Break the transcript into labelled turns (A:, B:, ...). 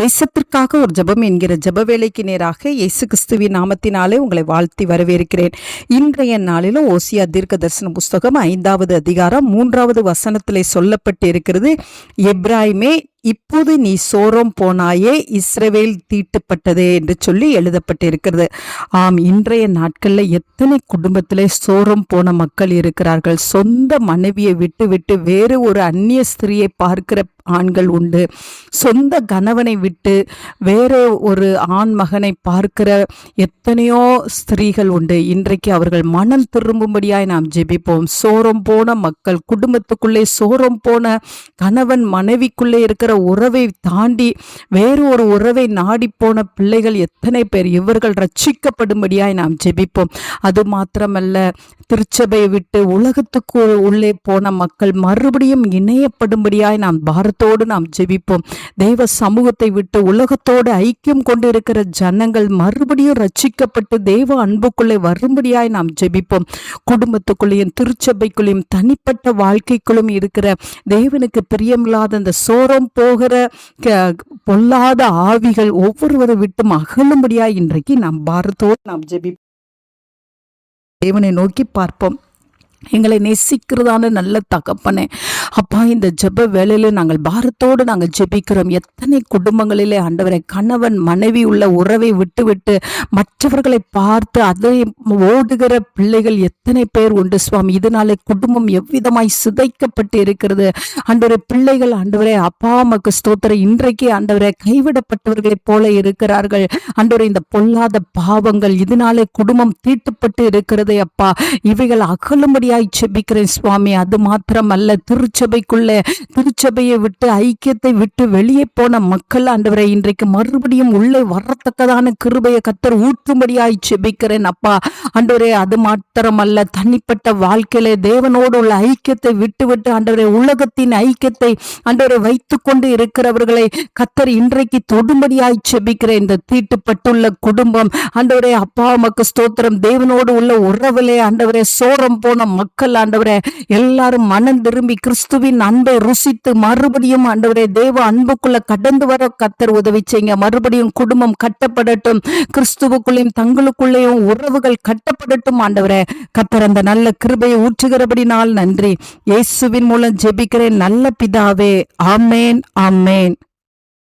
A: தேசத்திற்காக ஒரு ஜெபம் என்கிற ஜப வேலைக்கு நேராக இயேசு கிறிஸ்துவின் நாமத்தினாலே உங்களை வாழ்த்தி வரவேற்கிறேன். இன்றைய நாளிலும் ஓசியா தீர்க்க தரிசன புஸ்தகம் ஐந்தாவது அதிகாரம் மூன்றாவது வசனத்திலே சொல்லப்பட்டு இருக்கிறது எப்ராஹிமே இப்போது நீ சோரம் போனாயே இஸ்ரவேல் தீட்டுப்பட்டதே என்று சொல்லி எழுதப்பட்டிருக்கிறது. ஆம் இன்றைய நாட்களில் எத்தனை குடும்பத்திலே சோரம் போன மக்கள் இருக்கிறார்கள். சொந்த மனைவியை விட்டு விட்டு வேறு ஒரு அந்நிய ஸ்திரியை பார்க்கிற ஆண்கள் உண்டு. சொந்த கணவனை விட்டு வேறு ஒரு ஆண் மகனை பார்க்கிற எத்தனையோ ஸ்திரீகள் உண்டு. இன்றைக்கு அவர்கள் மனம் திரும்பும்படியாய் நாம் ஜெபிப்போம். சோரம் போன மக்கள் குடும்பத்துக்குள்ளே சோரம் போன கணவன் மனைவிக்குள்ளே இருக்கிற உறவை தாண்டி வேறு ஒரு உறவை நாடி போன பிள்ளைகள் எத்தனை பேர்? இவர்கள் ரட்சிக்கப்படும்படியாய் நாம் ஜெபிப்போம். அது மாத்திரமல்ல திருச்சபையை விட்டு உலகத்துக்கு உள்ளே போன மக்கள் மறுபடியும் இணையப்படும்படியாய் நாம் பாரத்தோடு நாம் ஜெபிப்போம். தெய்வ சமூகத்தை விட்டு உலகத்தோடு ஐக்கியம் கொண்டிருக்கிற ஜனங்கள் மறுபடியும் ரட்சிக்கப்பட்டு தெய்வ அன்புக்குள்ளே வரும்படியாய் நாம் ஜெபிப்போம். குடும்பத்துக்குள்ளேயும் திருச்சபைக்குள்ளேயும் தனிப்பட்ட வாழ்க்கைக்குள்ளும் இருக்கிற தேவனுக்கு பிரியமில்லாத அந்த சோரம் போ போகிற பொல்லாத ஆவிகள் ஒவ்வொருவரை விட்டும் அகலும்படியா இன்றைக்கு நாம் பாரத்தோடு நாம் ஜெபிப்போம். தேவனை நோக்கி பார்ப்போம். எங்களை நேசிக்கிறதான நல்ல தகப்பனே. அப்பா இந்த ஜெப வேலையில நாங்கள் பாரத்தோடு நாங்கள் ஜெபிக்கிறோம். எத்தனை குடும்பங்களிலே ஆண்டவரை கணவன் மனைவி உள்ள உறவை விட்டுவிட்டு மற்றவர்களை பார்த்து அதை ஓடுகிற பிள்ளைகள் எத்தனை பேர் உண்டு சுவாமி? இதனாலே குடும்பம் எவ்விதமாய் சிதைக்கப்பட்டு இருக்கிறது? ஆண்டவரை பிள்ளைகள் ஆண்டவரே அப்பா அம்மாக்கு ஸ்தோத்திர இன்றைக்கு ஆண்டவரை கைவிடப்பட்டவர்களைப் போல இருக்கிறார்கள். ஆண்டவரே இந்த பொல்லாத பாவங்கள் இதனாலே குடும்பம் தீட்டுப்பட்டு இருக்கிறதே அப்பா. இவைகள் அகலும்படியாய் செபிக்கிறேன் சுவாமி. அது மாத்திரம் அல்ல திருச்சபைக்குள்ளே திருச்சபையை விட்டு ஐக்கியத்தை விட்டு வெளியே போன மக்கள் ஆண்டவரை இன்றைக்கு மறுபடியும் உள்ளே வரத்தக்கதான கிருபையை கத்தர் ஊற்றும்படியாய் செபிக்கிறேன் அப்பா. ஆண்டவரே அது மாத்திரமல்ல அல்ல தனிப்பட்ட வாழ்க்கையிலே தேவனோடு உள்ள ஐக்கியத்தை விட்டு விட்டு ஆண்டவரே உலகத்தின் ஐக்கியத்தை ஆண்டவரை வைத்து கொண்டு இருக்கிறவர்களை கத்தர் இன்றைக்கு தொடும்படியாய் செபிக்கிற இந்த தீட்டுப்பட்டுள்ள குடும்பம் ஆண்டவரே அப்பா அம்மாக்கு ஸ்தோத்திரம். தேவனோடு உள்ள உறவிலே ஆண்டவரே சோரம் போன மக்கள் ஆண்டவரே எல்லாரும் மனம் திரும்பி கிறிஸ்துவின் அன்பை ருசித்து மறுபடியும் ஆண்டவரே தேவ அன்புக்குள்ள கடந்து வர கத்தர் உதவி செய்யுங்க. மறுபடியும் குடும்பம் கட்டப்படட்டும். கிறிஸ்துவுக்குள்ளேயும் தங்களுக்குள்ளேயும் உறவுகள் கட்டப்படட்டும் ஆண்டவரே. கத்தர் அந்த நல்ல கிருபையை ஊற்றுகிறபடினால் நன்றி. இயேசுவின் மூலம் ஜெபிக்கிறேன். நல்ல பிதாவே ஆமேன் ஆமேன்.